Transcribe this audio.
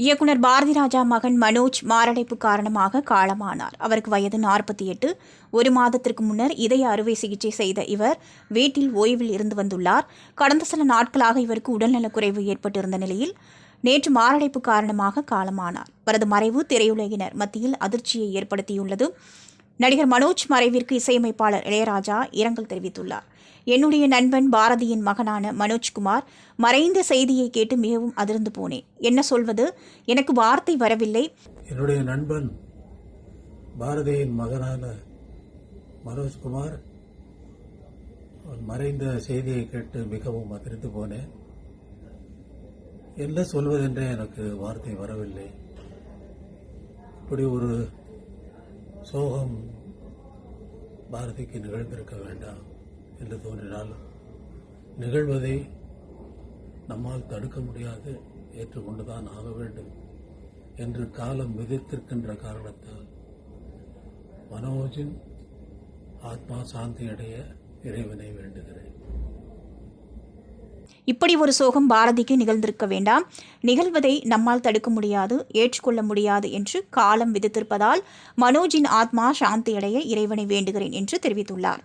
இயக்குனர் பாரதி ராஜா மகன் மனோஜ் மாரடைப்பு காரணமாக காலமானார். அவருக்கு வயது நாற்பத்தி எட்டு. ஒரு மாதத்திற்கு முன்னர் இதய அறுவை சிகிச்சை செய்த இவர் வீட்டில் ஓய்வில் இருந்து வந்துள்ளார். கடந்த சில நாட்களாக இவருக்கு உடல்நலக்குறைவு ஏற்பட்டிருந்த நிலையில் நேற்று மாரடைப்பு காரணமாக காலமானார். அவரது மறைவு திரையுலகினர் மத்தியில் அதிர்ச்சியை ஏற்படுத்தியுள்ளது. நடிகர் மனோஜ் மறைவிற்கு இசையமைப்பாளர் இளையராஜா இரங்கல் தெரிவித்துள்ளார். என்னுடைய நண்பன் பாரதியின் மகனான மனோஜ்குமார் மறைந்த செய்தியை கேட்டு மிகவும் அதிர்ந்து போனேன். என்ன சொல்வது? எனக்கு வார்த்தை வரவில்லை. என்னுடைய நண்பன் பாரதியின் மகனான மனோஜ்குமார் மறைந்த செய்தியை கேட்டு மிகவும் அதிர்ந்து போனேன். என்ன சொல்வதென்றே எனக்கு வார்த்தை வரவில்லை. இப்படி ஒரு சோகம் பாரதிக்கு நிகழ்ந்திருக்க வேண்டாம் என்று தோன்றினால் நிகழ்வதை நம்மால் தடுக்க முடியாது ஏற்றுக்கொண்டுதான் ஆக வேண்டும் என்று காலம் விதித்திருக்கின்ற காரணத்தால் மனோஜின் ஆத்மா சாந்தி அடைய இறைவனை வேண்டுகிறேன். இப்படி ஒரு சோகம் பாரதிக்கு நிகழ்ந்திருக்க வேண்டாம். நிகழ்வதை நம்மால் தடுக்க முடியாது ஏற்றுக்கொள்ள முடியாது என்று காலம் விதித்திருப்பதால் மனோஜின் ஆத்மா சாந்தியடைய இறைவனை வேண்டுகிறேன் என்று தெரிவித்துள்ளார்.